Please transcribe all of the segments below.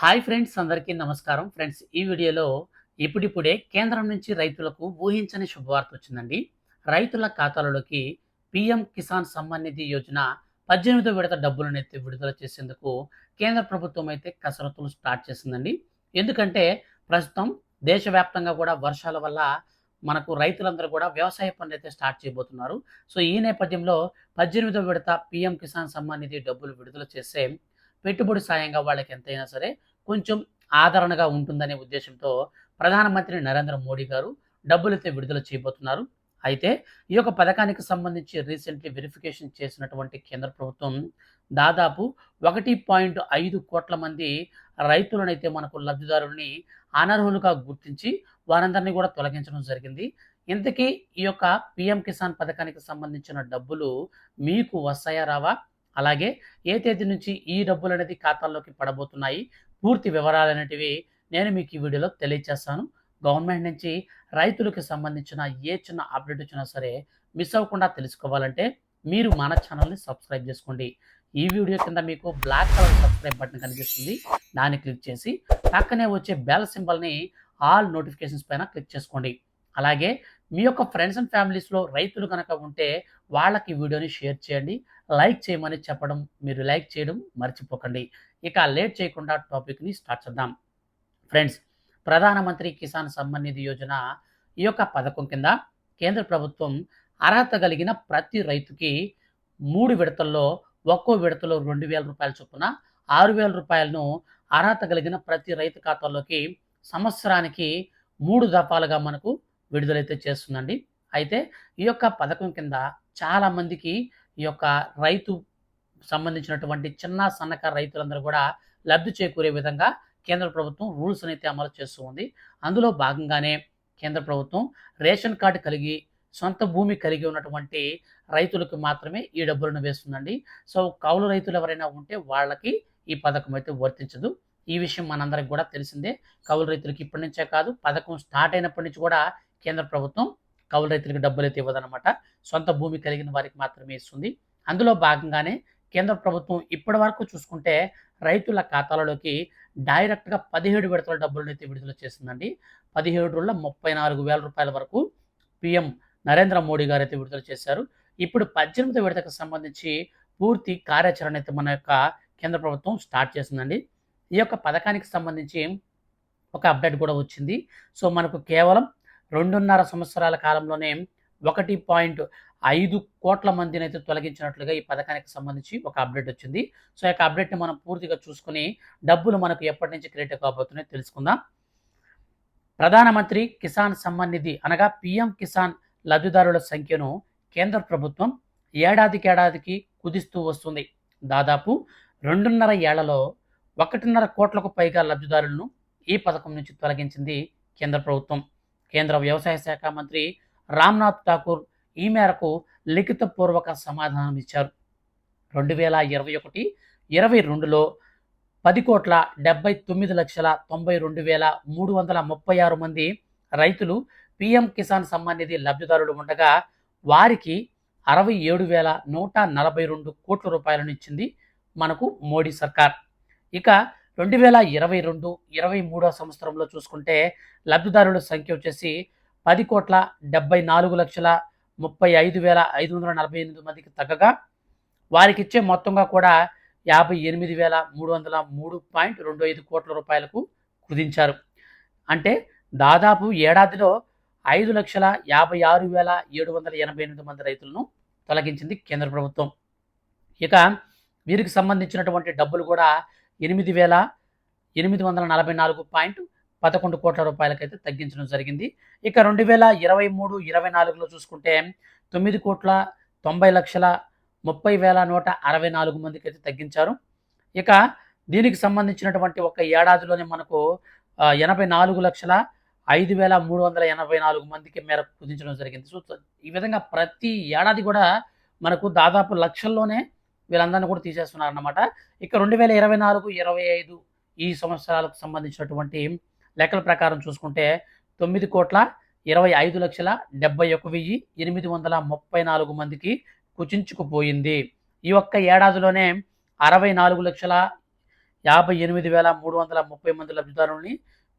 Hi friends అందరికీ నమస్కారం. Friends ఈ వీడియోలో ఇప్పుడిప్పుడే కేంద్రం నుంచి రైతులకు ఊహించని శుభవార్త వచ్చిందండి. రైతుల ఖాతాలలోకి పిఎం కిసాన్ సమ్మాన్ నిధి యోజన పద్దెనిమిదో విడత డబ్బులను అయితే విడుదల చేసేందుకు కేంద్ర ప్రభుత్వం అయితే కసరత్తులు స్టార్ట్ చేసిందండి. ఎందుకంటే ప్రస్తుతం దేశవ్యాప్తంగా కూడా వర్షాల వల్ల మనకు రైతులందరూ కూడా వ్యవసాయ పనులు అయితే స్టార్ట్ చేయబోతున్నారు. సో ఈ నేపథ్యంలో పద్దెనిమిదో విడత పిఎం కిసాన్ సమ్మాన్ నిధి డబ్బులు విడుదల చేసే పెట్టుబడి సాయంగా వాళ్ళకి ఎంతైనా సరే కొంచెం ఆదరణగా ఉంటుందనే ఉద్దేశంతో ప్రధానమంత్రి నరేంద్ర మోడీ గారు డబ్బులైతే విడుదల చేయబోతున్నారు. అయితే ఈ యొక్క పథకానికి సంబంధించి రీసెంట్లీ వెరిఫికేషన్ చేసినటువంటి కేంద్ర ప్రభుత్వం దాదాపు ఒకటి పాయింట్ ఐదు కోట్ల మంది రైతులనైతే మనకు లబ్ధిదారుల్ని అనర్హులుగా గుర్తించి వారందరినీ కూడా తొలగించడం జరిగింది. ఇంతకీ ఈ యొక్క పిఎం కిసాన్ పథకానికి సంబంధించిన డబ్బులు మీకు వస్తాయా రావా? అలాగే ఏ తేదీ నుంచి ఈ డబ్బులు అనేది ఖాతాల్లోకి పడబోతున్నాయి? పూర్తి వివరాలు అనేటివి నేను మీకు ఈ వీడియోలో తెలియజేస్తాను గవర్నమెంట్ నుంచి రైతులకు సంబంధించిన ఏ చిన్న అప్డేట్ వచ్చినా సరే మిస్ అవ్వకుండా తెలుసుకోవాలంటే మీరు మన ఛానల్ని సబ్స్క్రైబ్ చేసుకోండి. ఈ వీడియో కింద మీకు బ్లాక్ కలర్ సబ్స్క్రైబ్ బటన్ కనిపిస్తుంది. దాన్ని క్లిక్ చేసి పక్కనే వచ్చే బెల్ సింబల్ని ఆల్ నోటిఫికేషన్స్ పైన క్లిక్ చేసుకోండి. అలాగే మీ యొక్క ఫ్రెండ్స్ అండ్ ఫ్యామిలీస్లో రైతులు కనుక ఉంటే వాళ్ళకి ఈ వీడియోని షేర్ చేయండి. లైక్ చేయమని చెప్పడం మీరు లైక్ చేయడం మర్చిపోకండి. ఇక లేట్ చేయకుండా టాపిక్ని స్టార్ట్ చేద్దాం. ఫ్రెండ్స్ ప్రధానమంత్రి కిసాన్ సమ్మాన్ నిధి యోజన ఈ యొక్క పథకం కింద కేంద్ర ప్రభుత్వం అర్హత కలిగిన ప్రతి రైతుకి మూడు విడతల్లో ఒక్కో విడతలో రెండు వేల రూపాయల చొప్పున ఆరు వేల రూపాయలను అర్హత కలిగిన ప్రతి రైతు ఖాతాలోకి సంవత్సరానికి మూడు దఫాలుగా మనకు విడుదలైతే చేస్తుందండి. అయితే ఈ యొక్క పథకం కింద చాలామందికి ఈ యొక్క రైతు సంబంధించినటువంటి చిన్న సన్నకారు రైతులందరూ కూడా లబ్ధి చేకూరే విధంగా కేంద్ర ప్రభుత్వం రూల్స్ అయితే అమలు చేస్తూ ఉంది. అందులో భాగంగానే కేంద్ర ప్రభుత్వం రేషన్ కార్డు కలిగి సొంత భూమి కలిగి ఉన్నటువంటి రైతులకు మాత్రమే ఈ డబ్బులను వేస్తుందండి. సో కౌలు రైతులు ఎవరైనా ఉంటే వాళ్ళకి ఈ పథకం అయితే వర్తించదు. ఈ విషయం మనందరికి కూడా తెలిసిందే. కౌలు రైతులకి ఇప్పటి నుంచే కాదు పథకం స్టార్ట్ అయినప్పటి నుంచి కూడా కేంద్ర ప్రభుత్వం కౌలు రైతులకు డబ్బులు అయితే ఇవ్వదన్నమాట. సొంత భూమి కలిగిన వారికి మాత్రమే ఇస్తుంది. అందులో భాగంగానే కేంద్ర ప్రభుత్వం ఇప్పటి వరకు చూసుకుంటే రైతుల ఖాతాలలోకి డైరెక్ట్గా పదిహేడు విడతల డబ్బులను అయితే విడుదల చేసిందండి. పదిహేడు రోజుల ముప్పై నాలుగు వేల రూపాయల వరకు పిఎం నరేంద్ర మోడీ గారు అయితే విడుదల చేశారు. ఇప్పుడు పద్దెనిమిది విడతకు సంబంధించి పూర్తి కార్యాచరణ అయితే మన యొక్క కేంద్ర ప్రభుత్వం స్టార్ట్ చేసిందండి. ఈ యొక్క పథకానికి సంబంధించి ఒక అప్డేట్ కూడా వచ్చింది. సో మనకు కేవలం రెండున్నర సంవత్సరాల కాలంలోనే ఒకటి పాయింట్ ఐదు కోట్ల మందిని అయితే తొలగించినట్లుగా ఈ పథకానికి సంబంధించి ఒక అప్డేట్ వచ్చింది. సో ఈ యొక్క అప్డేట్ని మనం పూర్తిగా చూసుకుని డబ్బులు మనకు ఎప్పటి నుంచి క్రియేట్ కాబోతున్నాయో తెలుసుకుందాం. ప్రధానమంత్రి కిసాన్ సమ్మాన్ నిధి అనగా పిఎం కిసాన్ లబ్ధిదారుల సంఖ్యను కేంద్ర ప్రభుత్వం ఏడాదికి ఏడాదికి కుదిస్తూ వస్తుంది. దాదాపు రెండున్నర ఏళ్ళలో ఒకటిన్నర కోట్లకు పైగా లబ్ధిదారులను ఈ పథకం నుంచి తొలగించింది కేంద్ర ప్రభుత్వం. కేంద్ర వ్యవసాయ శాఖ మంత్రి రామ్నాథ్ ఠాకూర్ ఈ మేరకు లిఖితపూర్వక సమాధానం ఇచ్చారు. రెండు వేల ఇరవై ఒకటి ఇరవై రెండులో పది కోట్ల డెబ్బై తొమ్మిది లక్షల తొంభై రెండు వేల మూడు వందల ముప్పై ఆరు మంది రైతులు పిఎం కిసాన్ సమ్మాన్ నిధి లబ్ధిదారులు ఉండగా వారికి అరవై ఏడు వేల నూట నలభై రెండు కోట్ల రూపాయలను ఇచ్చింది మనకు మోడీ సర్కార్. ఇక రెండు వేల ఇరవై రెండు ఇరవై మూడో సంవత్సరంలో చూసుకుంటే లబ్ధిదారుల సంఖ్య వచ్చేసి పది కోట్ల డెబ్బై నాలుగు లక్షల ముప్పై ఐదు వేల ఐదు వందల నలభై ఎనిమిది మందికి తగ్గగా వారికి ఇచ్చే మొత్తంగా కూడా యాభై ఎనిమిది వేల మూడు వందల మూడు పాయింట్ రెండు ఐదు కోట్ల రూపాయలకు కుదించారు. అంటే దాదాపు ఏడాదిలో ఐదు లక్షల యాభై ఆరు వేల ఏడు వందల ఎనభై ఎనిమిది మంది రైతులను తొలగించింది కేంద్ర ప్రభుత్వం. ఇక వీరికి సంబంధించినటువంటి డబ్బులు కూడా ఎనిమిది వేల ఎనిమిది వందల నలభై నాలుగు పాయింట్ పదకొండు కోట్ల రూపాయలకైతే తగ్గించడం జరిగింది. ఇక రెండు వేల ఇరవై మూడు ఇరవై నాలుగులో చూసుకుంటే తొమ్మిది కోట్ల తొంభై లక్షల ముప్పై వేల నూట అరవై నాలుగు మందికి అయితే తగ్గించారు. ఇక దీనికి సంబంధించినటువంటి ఒక ఏడాదిలోనే మనకు ఎనభై నాలుగు లక్షల ఐదు వేల మూడు వందల ఎనభై నాలుగు మందికి మేరకు కుదించడం జరిగింది. సో ఈ విధంగా ప్రతి ఏడాది కూడా మనకు దాదాపు లక్షల్లోనే వీళ్ళందరినీ కూడా తీసేస్తున్నారన్నమాట. ఇక రెండు వేల ఇరవై నాలుగు ఇరవై ఐదు ఈ సంవత్సరాలకు సంబంధించినటువంటి లెక్కల ప్రకారం చూసుకుంటే తొమ్మిది కోట్ల ఇరవై ఐదు లక్షల డెబ్బై ఒక వెయ్యి ఎనిమిది వందల ముప్పై నాలుగు మందికి కుచించుకుపోయింది. ఈ ఒక్క ఏడాదిలోనే అరవై నాలుగు లక్షల యాభై ఎనిమిది వేల మూడు వందల ముప్పై మంది లబ్ధిదారుల్ని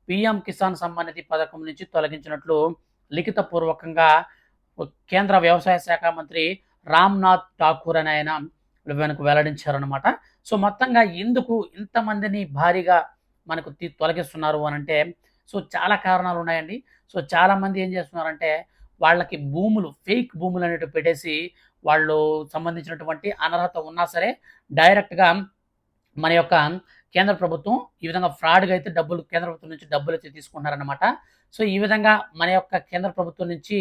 పీఎం కిసాన్ సమ్మాన్ నిధి పథకం నుంచి తొలగించినట్లు లిఖితపూర్వకంగా కేంద్ర వ్యవసాయ శాఖ మంత్రి రామ్నాథ్ ఠాకూర్ అని ఆయన వెనక వెల్లడించారనమాట సో మొత్తంగా ఎందుకు ఇంతమందిని భారీగా మనకు తీ- తొలగిస్తున్నారు అని అంటే సో చాలా కారణాలు ఉన్నాయండి. సో చాలామంది ఏం చేస్తున్నారంటే వాళ్ళకి భూములు ఫేక్ భూములు అనేటివి పెట్టేసి వాళ్ళు సంబంధించినటువంటి అనర్హత ఉన్నా సరే డైరెక్ట్గా మన యొక్క కేంద్ర ప్రభుత్వం ఈ విధంగా ఫ్రాడ్గా అయితే డబ్బులు కేంద్ర ప్రభుత్వం నుంచి డబ్బులు అయితే తీసుకుంటున్నారనమాట సో ఈ విధంగా మన యొక్క కేంద్ర ప్రభుత్వం నుంచి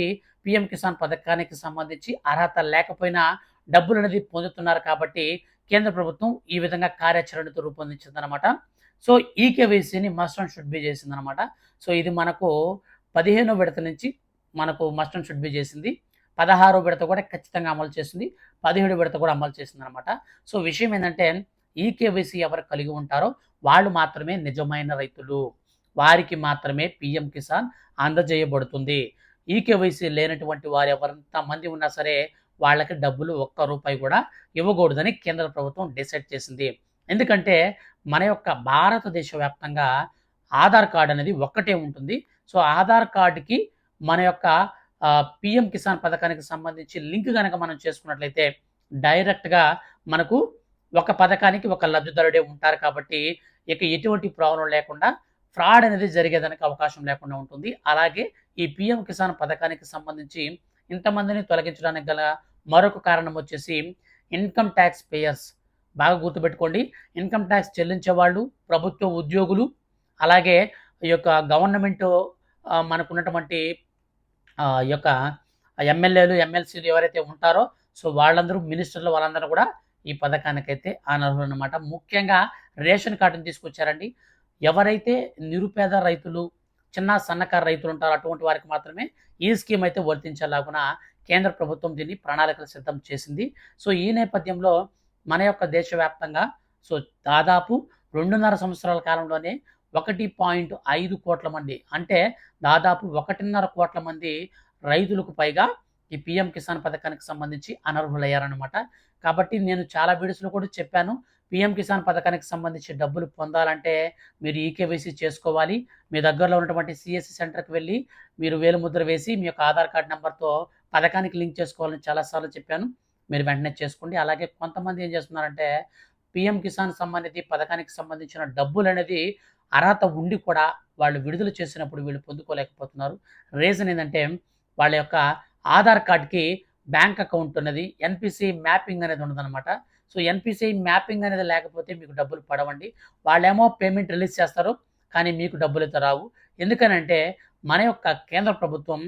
పిఎం కిసాన్ పథకానికి సంబంధించి అర్హత లేకపోయినా డబ్బులు అనేది పొందుతున్నారు కాబట్టి కేంద్ర ప్రభుత్వం ఈ విధంగా కార్యాచరణతో రూపొందించిందనమాట సో ఈ కేవైసీని మస్ట్ అండ్ షుడ్ బి చేసిందనమాట సో ఇది మనకు పదిహేనో విడత నుంచి మనకు మస్ట్ అండ్ షుడ్ బి చేసింది. పదహారో విడత కూడా ఖచ్చితంగా అమలు చేసింది. పదిహేడు విడత కూడా అమలు చేసింది అనమాట సో విషయం ఏంటంటే ఈ కేవైసీ ఎవరు కలిగి ఉంటారో వాళ్ళు మాత్రమే నిజమైన రైతులు. వారికి మాత్రమే పిఎం కిసాన్ అందజేయబడుతుంది. ఈ కేవైసీ లేనటువంటి వారు ఎవరంత మంది ఉన్నా సరే వాళ్ళకి డబ్బులు ఒక్క రూపాయి కూడా ఇవ్వకూడదని కేంద్ర ప్రభుత్వం డిసైడ్ చేసింది. ఎందుకంటే మన యొక్క భారతదేశ వ్యాప్తంగా ఆధార్ కార్డ్ అనేది ఒక్కటే ఉంటుంది. సో ఆధార్ కార్డుకి మన యొక్క పిఎం కిసాన్ పథకానికి సంబంధించి లింక్ కనుక మనం చేసుకున్నట్లయితే డైరెక్ట్గా మనకు ఒక పథకానికి ఒక లబ్ధిదారుడే ఉంటారు కాబట్టి ఇక ఎటువంటి ప్రాబ్లం లేకుండా ఫ్రాడ్ అనేది జరిగేదానికి అవకాశం లేకుండా ఉంటుంది. అలాగే ఈ పిఎం కిసాన్ పథకానికి సంబంధించి ఇంతమందిని తొలగించడానికి గల మరొక కారణం వచ్చేసి ఇన్కమ్ ట్యాక్స్ పేయర్స్. బాగా గుర్తుపెట్టుకోండి. ఇన్కమ్ ట్యాక్స్ చెల్లించే వాళ్ళు ప్రభుత్వ ఉద్యోగులు అలాగే ఈ యొక్క గవర్నమెంట్ మనకున్నటువంటి ఈ యొక్క ఎమ్మెల్యేలు ఎమ్మెల్సీలు ఎవరైతే ఉంటారో సో వాళ్ళందరూ మినిస్టర్లు వాళ్ళందరూ కూడా ఈ పథకానికైతే అనర్హులు అనమాట ముఖ్యంగా రేషన్ కార్డుని తీసుకొచ్చారండి. ఎవరైతే నిరుపేద రైతులు చిన్న సన్నకారు రైతులు ఉంటారు అటువంటి వారికి మాత్రమే ఈ స్కీమ్ అయితే వర్తించేలాగున కేంద్ర ప్రభుత్వం దీన్ని ప్రణాళికలు సిద్ధం చేసింది. సో ఈ నేపథ్యంలో మన యొక్క దేశవ్యాప్తంగా సో దాదాపు రెండున్నర సంవత్సరాల కాలంలోనే ఒకటి పాయింట్ ఐదు కోట్ల మంది అంటే దాదాపు ఒకటిన్నర కోట్ల మంది రైతులకు పైగా ఈ పిఎం కిసాన్ పథకానికి సంబంధించి అనర్హులయ్యారనమాట కాబట్టి నేను చాలా వీడియోస్లో కూడా చెప్పాను. పిఎం కిసాన్ పథకానికి సంబంధించి డబ్బులు పొందాలంటే మీరు ఈకేవైసీ చేసుకోవాలి. మీ దగ్గరలో ఉన్నటువంటి సిఎస్సి సెంటర్కి వెళ్ళి మీరు వేలుముద్ర వేసి మీ యొక్క ఆధార్ కార్డ్ నెంబర్తో పథకానికి లింక్ చేసుకోవాలని చాలాసార్లు చెప్పాను. మీరు వెంటనే చేసుకోండి. అలాగే కొంతమంది ఏం చేస్తున్నారంటే పిఎం కిసాన్ సంబంధించి పథకానికి సంబంధించిన డబ్బులు అనేది అర్హత ఉండి కూడా వాళ్ళు విడుదల చేసినప్పుడు వీళ్ళు పొందుకోలేకపోతున్నారు. రీజన్ ఏంటంటే వాళ్ళ యొక్క ఆధార్ కార్డ్కి బ్యాంక్ అకౌంట్ ఉన్నది ఎన్పిసి మ్యాపింగ్ అనేది ఉన్నదన్నమాట సో ఎన్పిసి మ్యాపింగ్ అనేది లేకపోతే మీకు డబ్బులు పడవండి. వాళ్ళేమో పేమెంట్ రిలీజ్ చేస్తారు కానీ మీకు డబ్బులు అయితే రావు. ఎందుకనంటే మన యొక్క కేంద్ర ప్రభుత్వం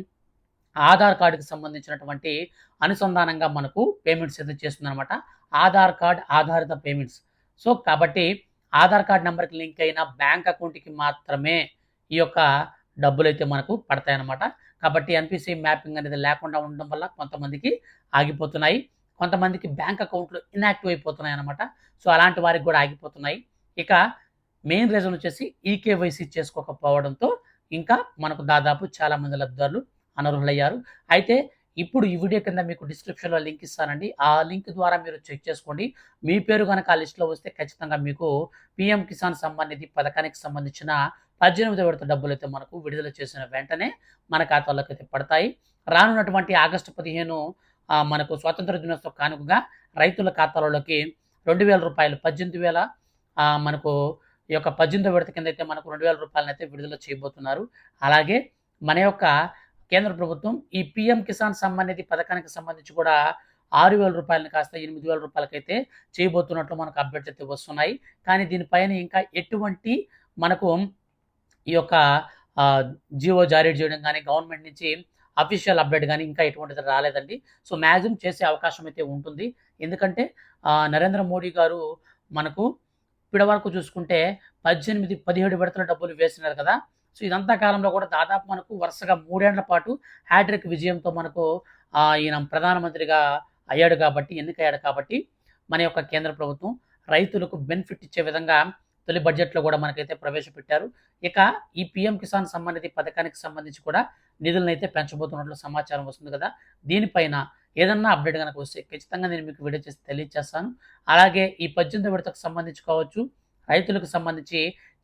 ఆధార్ కార్డుకి సంబంధించినటువంటి అనుసంధానంగా మనకు పేమెంట్స్ అయితే చేస్తుందన్నమాట. ఆధార్ కార్డ్ ఆధారిత పేమెంట్స్. సో కాబట్టి ఆధార్ కార్డ్ నెంబర్కి లింక్ అయిన బ్యాంక్ అకౌంట్కి మాత్రమే ఈ యొక్క డబ్బులు అయితే మనకు పడతాయన్నమాట. కాబట్టి ఎన్పిసి మ్యాపింగ్ అనేది లేకుండా ఉండడం వల్ల కొంతమందికి ఆగిపోతున్నాయి. కొంతమందికి బ్యాంక్ అకౌంట్లు ఇన్యాక్టివ్ అయిపోతున్నాయి అనమాట సో అలాంటి వారికి కూడా ఆగిపోతున్నాయి. ఇక మెయిన్ రీజన్ వచ్చేసి ఈకేవైసీ చేసుకోకపోవడంతో ఇంకా మనకు దాదాపు చాలా మంది లబ్ధిదారులు అనర్హులయ్యారు. అయితే ఇప్పుడు ఈ వీడియో కింద మీకు డిస్క్రిప్షన్లో లింక్ ఇస్తానండి. ఆ లింక్ ద్వారా మీరు చెక్ చేసుకోండి. మీ పేరు కనుక ఆ లిస్ట్లో వస్తే ఖచ్చితంగా మీకు పిఎం కిసాన్ సమ్మాన్ నిధి పథకానికి సంబంధించిన పద్దెనిమిది విడత డబ్బులు అయితే మనకు విడుదల చేసిన వెంటనే మన ఖాతాలోకి అయితే పడతాయి. రానున్నటువంటి ఆగస్టు పదిహేను మనకు స్వాతంత్ర దినోత్సవ కానుకగా రైతుల ఖాతాలలోకి రెండు వేల రూపాయలు పద్దెనిమిది వేల మనకు ఈ యొక్క పద్దెనిమిది విడత కింద అయితే మనకు రెండు వేల రూపాయలను అయితే విడుదల చేయబోతున్నారు. అలాగే మన యొక్క కేంద్ర ప్రభుత్వం ఈ పిఎం కిసాన్ సమ్మాన్ నిధి పథకానికి సంబంధించి కూడా ఆరు వేల రూపాయలను కాస్త ఎనిమిది వేల రూపాయలకైతే చేయబోతున్నట్లు మనకు అప్డేట్స్ అయితే వస్తున్నాయి. కానీ దీనిపైన ఇంకా ఎటువంటి మనకు ఈ యొక్క ఆ, జియో జారీ చేయడం కానీ గవర్నమెంట్ నుంచి అఫీషియల్ అప్డేట్ కానీ ఇంకా ఎటువంటిది రాలేదండి. సో మ్యాక్సిమం చేసే అవకాశం అయితే ఉంటుంది. ఎందుకంటే నరేంద్ర మోడీ గారు మనకు ఇప్పటి వరకు చూసుకుంటే పద్దెనిమిది పదిహేడు విడతల డబ్బులు వేసినారు కదా. సో ఇదంతా కాలంలో కూడా దాదాపు మనకు వరుసగా మూడేళ్ళ పాటు హ్యాట్రిక్ విజయంతో మనకు ఈయన ప్రధానమంత్రిగా అయ్యాడు కాబట్టి ఎన్నికయ్యాడు కాబట్టి మన యొక్క కేంద్ర ప్రభుత్వం రైతులకు బెనిఫిట్ ఇచ్చే విధంగా తొలి బడ్జెట్లో కూడా మనకైతే ప్రవేశపెట్టారు. ఇక ఈ పిఎం కిసాన్ సంబంధిత పథకానికి సంబంధించి కూడా నిధులను అయితే పెంచబోతున్నట్లు సమాచారం వస్తుంది కదా. దీనిపైన ఏదన్నా అప్డేట్ కనుక వస్తే ఖచ్చితంగా నేను మీకు వీడియో చేసి తెలియజేస్తాను అలాగే ఈ పద్దెనిమిది విడతకు సంబంధించి కావచ్చు రైతులకు సంబంధించి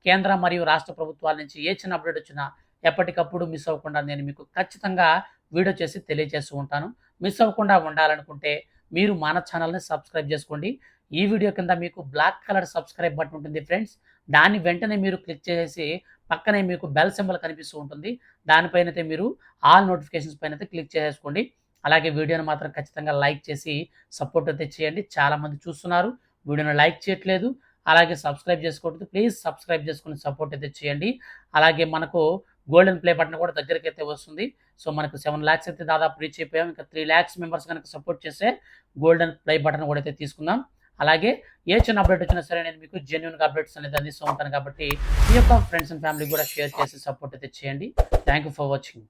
కేంద్ర మరియు రాష్ట్ర ప్రభుత్వాల నుంచి ఏ చిన్న అప్డేట్ వచ్చినా ఎప్పటికప్పుడు మిస్ అవ్వకుండా నేను మీకు ఖచ్చితంగా వీడియో చేసి తెలియజేస్తూ ఉంటాను. మిస్ అవ్వకుండా ఉండాలనుకుంటే మీరు మన ఛానల్ని సబ్స్క్రైబ్ చేసుకోండి. ఈ వీడియో కింద మీకు బ్లాక్ కలర్ సబ్స్క్రైబ్ బటన్ ఉంటుంది ఫ్రెండ్స్ దాన్ని వెంటనే మీరు క్లిక్ చేసి పక్కనే మీకు బెల్ సింబల్ కనిపిస్తూ ఉంటుంది. దానిపైన అయితే మీరు ఆల్ నోటిఫికేషన్స్ పైన అయితే క్లిక్ చేసేసుకోండి. అలాగే వీడియోని మాత్రం ఖచ్చితంగా లైక్ చేసి సపోర్ట్ అయితే చేయండి. చాలామంది చూస్తున్నారు. వీడియోని లైక్ చేయట్లేదు. అలాగే సబ్స్క్రైబ్ చేసుకోవద్దు ప్లీజ్ సబ్స్క్రైబ్ చేసుకుని సపోర్ట్ అయితే చేయండి. అలాగే మనకు గోల్డెన్ ప్లే బటన్ కూడా దగ్గరికి అయితే వస్తుంది. సో మనకు సెవెన్ ల్యాక్స్ అయితే దాదాపు రీచ్ అయిపోయాం. ఇంకా త్రీ ల్యాక్స్ మెంబర్స్ కనుక సపోర్ట్ చేస్తే గోల్డెన్ ప్లే బటన్ కూడా అయితే తీసుకుందాం. అలాగే ఏ చిన్న అప్డేట్ వచ్చినా సరే నేను మీకు జెన్యున్గా అప్డేట్స్ అనేది అందిస్తూ ఉంటాను కాబట్టి మీ యొక్క ఫ్రెండ్స్ అండ్ ఫ్యామిలీ కూడా షేర్ చేసి సపోర్ట్ అయితే చేయండి. Thank you for watching